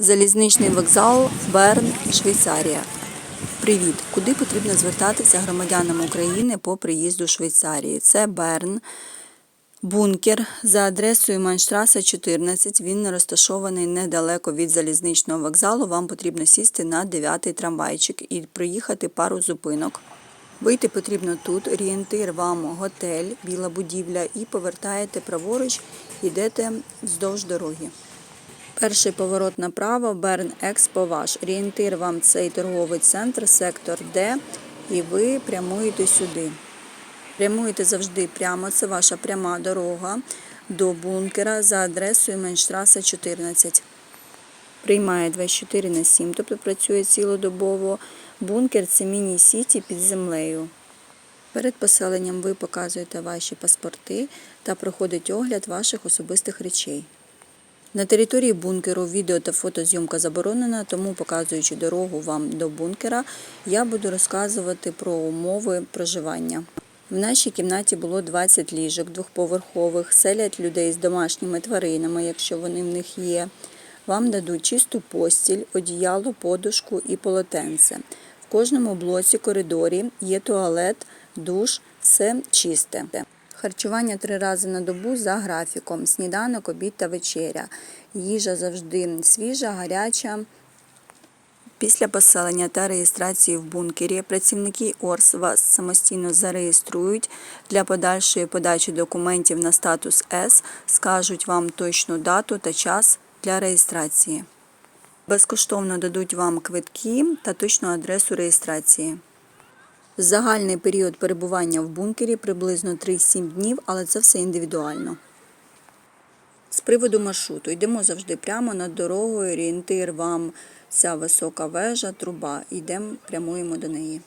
Залізничний вокзал Берн, Швейцарія. Привіт! Куди потрібно звертатися громадянам України по приїзду Швейцарії? Це Берн, бункер за адресою Манштраса 14. Він розташований недалеко від залізничного вокзалу. Вам потрібно сісти на 9 трамвайчик і проїхати пару зупинок. Вийти потрібно тут, орієнтир вам готель, біла будівля, і повертаєте праворуч, йдете вздовж дороги. Перший поворот направо, Берн Експо ваш. Орієнтир вам цей торговий центр, сектор Д, і ви прямуєте сюди. Прямуєте завжди прямо, це ваша пряма дорога до бункера за адресою Менштраса 14. Приймає 24 на 7, тобто працює цілодобово. Бункер це міні-сіті під землею. Перед поселенням ви показуєте ваші паспорти та проходить огляд ваших особистих речей. На території бункеру відео та фотозйомка заборонена, тому показуючи дорогу вам до бункера, я буду розказувати про умови проживання. В нашій кімнаті було 20 ліжок двохповерхових, селять людей з домашніми тваринами, якщо вони в них є. Вам дадуть чисту постіль, одіяло, подушку і полотенце. В кожному блоці коридорі є туалет, душ, все чисте. Харчування три рази на добу за графіком: сніданок, обід та вечеря. Їжа завжди свіжа, гаряча. Після поселення та реєстрації в бункері працівники ОРС вас самостійно зареєструють для подальшої подачі документів на статус С, скажуть вам точну дату та час для реєстрації. Безкоштовно дадуть вам квитки та точну адресу реєстрації. Загальний період перебування в бункері приблизно 3-7 днів, але це все індивідуально. З приводу маршруту йдемо завжди прямо над дорогою, орієнтир вам ця висока вежа, труба. Йдемо, прямуємо до неї.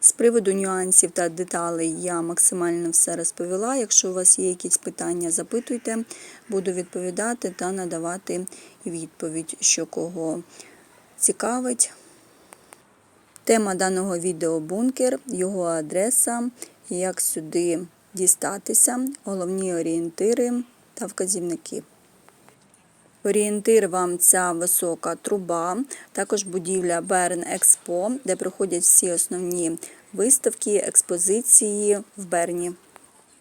З приводу нюансів та деталей я максимально все розповіла. Якщо у вас є якісь питання, запитуйте, буду відповідати та надавати відповідь, що кого цікавить. Тема даного відео бункер, його адреса, як сюди дістатися, головні орієнтири та вказівники. Орієнтир вам ця висока труба, також будівля Берн Експо, де проходять всі основні виставки, експозиції в Берні.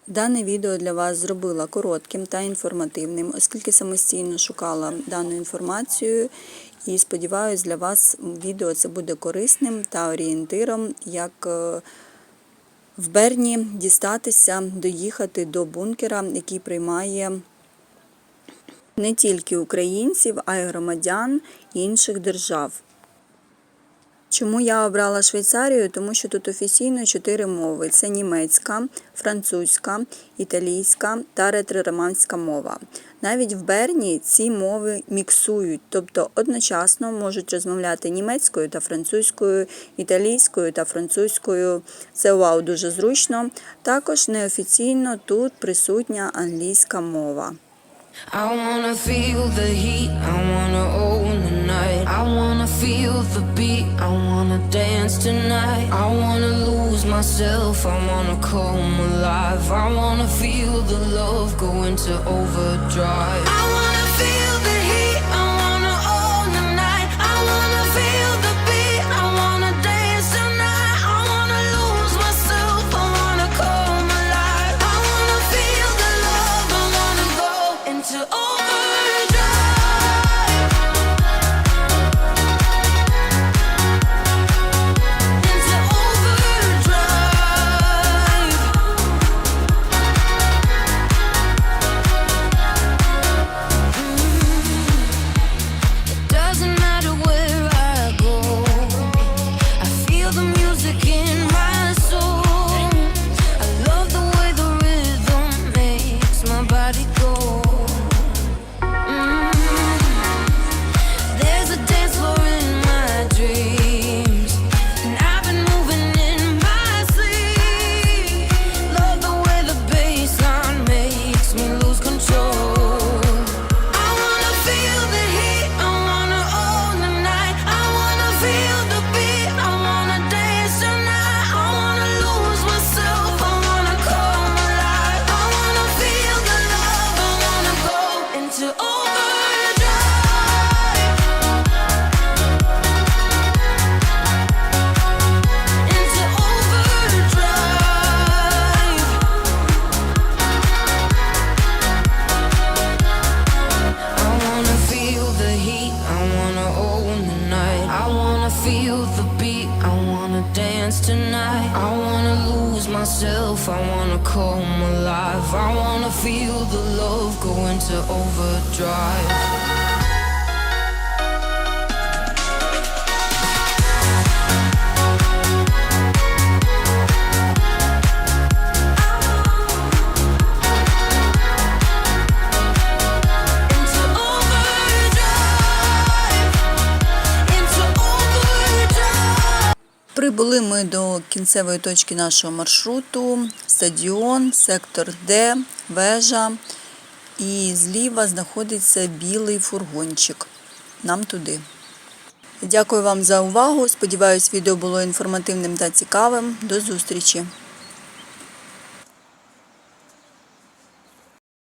Дане відео для вас зробила коротким та інформативним, оскільки самостійно шукала дану інформацію і сподіваюся, для вас відео це буде корисним та орієнтиром, як е, в Берні дістатися, доїхати до бункера, який приймає не тільки українців, а й громадян інших держав. Чому я обрала Швейцарію? Тому що тут офіційно чотири мови: це німецька, французька, італійська та ретророманська мова. Навіть в Берні ці мови міксують, тобто одночасно можуть розмовляти німецькою та французькою, італійською та французькою. Це вау дуже зручно. Також неофіційно тут присутня англійська мова. I wanna feel the heat, I wanna own the night. I wanna feel the beat, I wanna dance tonight. I wanna lose myself, I wanna come alive. I wanna feel the love go into overdrive. Wanna feel the beat, I wanna dance tonight. I wanna lose myself, I wanna come alive. I wanna feel the love go into overdrive. Прибули ми до кінцевої точки нашого маршруту: стадіон, сектор Д, вежа. І зліва знаходиться білий фургончик. Нам туди. Дякую вам за увагу. Сподіваюсь, відео було інформативним та цікавим. До зустрічі!